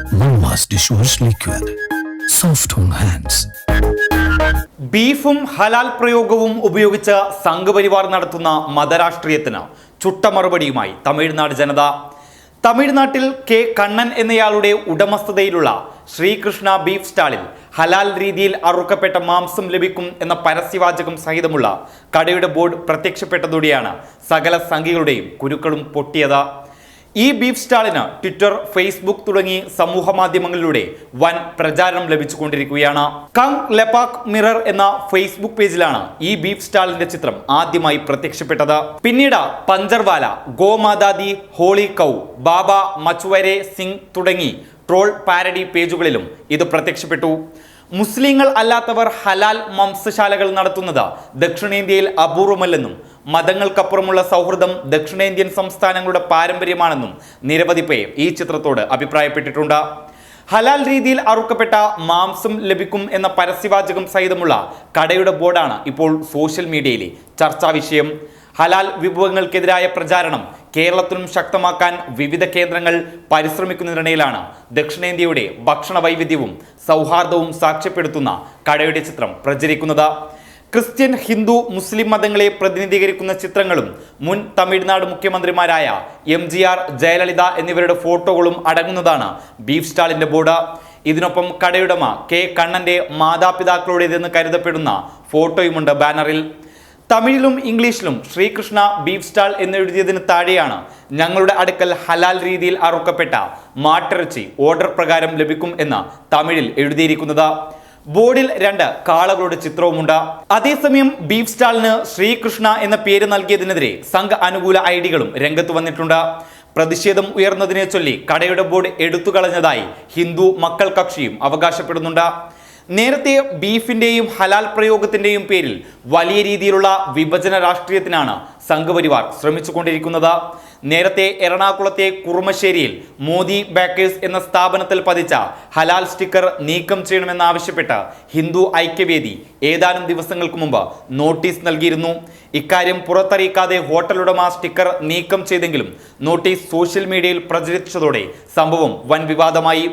Mama's dishwash liquid. Soft on hands. ബീഫും ഹലാൽ പ്രയോഗവും ഉപയോഗിച്ച് സംഘപരിവാർ നടത്തുന്ന മതരാഷ്ട്രീയത്തിന് ചുട്ട മറുപടിയുമായി തമിഴ്നാട് ജനത തമിഴ്നാട്ടിൽ കെ കണ്ണൻ എന്നയാളുടെ ഉടമസ്ഥതയിലുള്ള ശ്രീകൃഷ്ണ ബീഫ് സ്റ്റാളിൽ ഹലാൽ രീതിയിൽ അറുക്കപ്പെട്ട മാംസം ലഭിക്കും എന്ന പരസ്യവാചകം സഹിതമുള്ള കടയുടെ ബോർഡ് പ്രത്യക്ഷപ്പെട്ടതോടെയാണ് സകല സംഖ്യകളുടെയും കുരുക്കളും പൊട്ടിയത് ഈ ബീഫ് സ്റ്റാളിന് ട്വിറ്റർ ഫേസ്ബുക്ക് തുടങ്ങി സമൂഹ മാധ്യമങ്ങളിലൂടെ വൻ പ്രചാരണം ലഭിച്ചുകൊണ്ടിരിക്കുകയാണ്. കങ് ലെപാക് മിറർ എന്ന ഫേസ്ബുക്ക് പേജിലാണ് ഈ ബീഫ് സ്റ്റാളിന്റെ ചിത്രം ആദ്യമായി പ്രത്യക്ഷപ്പെട്ടത്. പിന്നീട് പഞ്ചർവാല ഗോമാതാദി ഹോളി കൗ ബാബ മച്ചുവരെ സിംഗ് തുടങ്ങി ട്രോൾ പാരഡി പേജുകളിലും ഇത് പ്രത്യക്ഷപ്പെട്ടു. മുസ്ലിങ്ങൾ അല്ലാത്തവർ ഹലാൽ മംസശാലകൾ നടത്തുന്നത് ദക്ഷിണേന്ത്യയിൽ അപൂർവമല്ലെന്നും മതങ്ങൾക്കപ്പുറമുള്ള സൗഹൃദം ദക്ഷിണേന്ത്യൻ സംസ്ഥാനങ്ങളുടെ പാരമ്പര്യമാണെന്നും നിരവധി പേർ ഈ ചിത്രത്തോട് അഭിപ്രായപ്പെട്ടിട്ടുണ്ട്. ഹലാൽ രീതിയിൽ അറുക്കപ്പെട്ട മാംസം ലഭിക്കും എന്ന പരസ്യവാചകം സഹിതമുള്ള കടയുടെ ബോർഡാണ് ഇപ്പോൾ സോഷ്യൽ മീഡിയയിലെ ചർച്ചാ വിഷയം. ഹലാൽ വിഭവങ്ങൾക്കെതിരായ പ്രചാരണം കേരളത്തിലും ശക്തമാക്കാൻ വിവിധ കേന്ദ്രങ്ങൾ പരിശ്രമിക്കുന്നതിനിടയിലാണ് ദക്ഷിണേന്ത്യയുടെ ഭക്ഷണ വൈവിധ്യവും സൗഹാർദ്ദവും സാക്ഷ്യപ്പെടുത്തുന്ന കടയുടെ ചിത്രം പ്രചരിക്കുന്നത്. ക്രിസ്ത്യൻ ഹിന്ദു മുസ്ലിം മതങ്ങളെ പ്രതിനിധീകരിക്കുന്ന ചിത്രങ്ങളും മുൻ തമിഴ്നാട് മുഖ്യമന്ത്രിമാരായ എം ജി ആർ ജയലളിത എന്നിവരുടെ ഫോട്ടോകളും അടങ്ങുന്നതാണ് ബീഫ് സ്റ്റാളിന്റെ ബോർഡ്. ഇതിനൊപ്പം കടയുടമ കെ കണ്ണന്റെ മാതാപിതാക്കളുടേതെന്ന് കരുതപ്പെടുന്ന ഫോട്ടോയുമുണ്ട് ബാനറിൽ. തമിഴിലും ഇംഗ്ലീഷിലും ശ്രീകൃഷ്ണ ബീഫ് സ്റ്റാൾ എന്നെഴുതിയതിന് താഴെയാണ് ഞങ്ങളുടെ അടുക്കൽ ഹലാൽ രീതിയിൽ അറുക്കപ്പെട്ട മാട്ടിറച്ചി ഓർഡർ പ്രകാരം ലഭിക്കും എന്ന് തമിഴിൽ എഴുതിയിരിക്കുന്നത്. ബോർഡിൽ രണ്ട് കാളകളുടെ ചിത്രവുമുണ്ട്. അതേസമയം ബീഫ് സ്റ്റാളിന് ശ്രീകൃഷ്ണ എന്ന പേര് നൽകിയതിനെതിരെ സംഘ അനുകൂല ഐഡികളും രംഗത്ത് വന്നിട്ടുണ്ട്. പ്രതിഷേധം ഉയർന്നതിനെ ചൊല്ലി കടയുടെ ബോർഡ് എടുത്തു കളഞ്ഞതായി ഹിന്ദു മക്കൾ കക്ഷിയും അവകാശപ്പെടുന്നുണ്ട്. നേരത്തെ ബീഫിന്റെയും ഹലാൽ പ്രയോഗത്തിന്റെയും പേരിൽ വലിയ രീതിയിലുള്ള വിഭജന രാഷ്ട്രീയത്തിനാണ് സംഘപരിവാർ ശ്രമിച്ചുകൊണ്ടിരിക്കുന്നത്. നേരത്തെ എറണാകുളത്തെ കുറുമശ്ശേരിയിൽ മോദി ബേക്കേഴ്സ് എന്ന സ്ഥാപനത്തിൽ പതിച്ച ഹലാൽ സ്റ്റിക്കർ നീക്കം ചെയ്യണമെന്നാവശ്യപ്പെട്ട് ഹിന്ദു ഐക്യവേദി ഏതാനും ദിവസങ്ങൾക്ക് മുമ്പ് നോട്ടീസ് നൽകിയിരുന്നു. ഇക്കാര്യം പുറത്തറിയിക്കാതെ ഹോട്ടലുടമ സ്റ്റിക്കർ നീക്കം ചെയ്തെങ്കിലും നോട്ടീസ് സോഷ്യൽ മീഡിയയിൽ പ്രചരിച്ചതോടെ സംഭവം വൻ വിവാദമായി.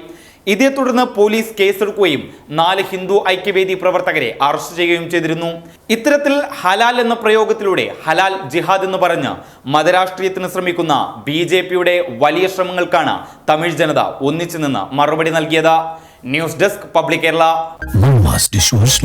ഇതേ തുടർന്ന് പോലീസ് കേസെടുക്കുകയും നാല് ഹിന്ദു ഐക്യവേദി പ്രവർത്തകരെ അറസ്റ്റ് ചെയ്യുകയും ചെയ്തിരുന്നു. ഇത്തരത്തിൽ ഹലാൽ എന്ന പ്രയോഗത്തിലൂടെ ഹലാൽ ജിഹാദ് എന്ന് പറഞ്ഞ് മതരാഷ്ട്രീയത്തിന് ശ്രമിക്കുന്ന ബി ജെ പിയുടെ വലിയ ശ്രമങ്ങൾക്കാണ് തമിഴ് ജനത ഒന്നിച്ചു നിന്ന് മറുപടി നൽകിയത്. News desk public Kerala. Mama's dishwash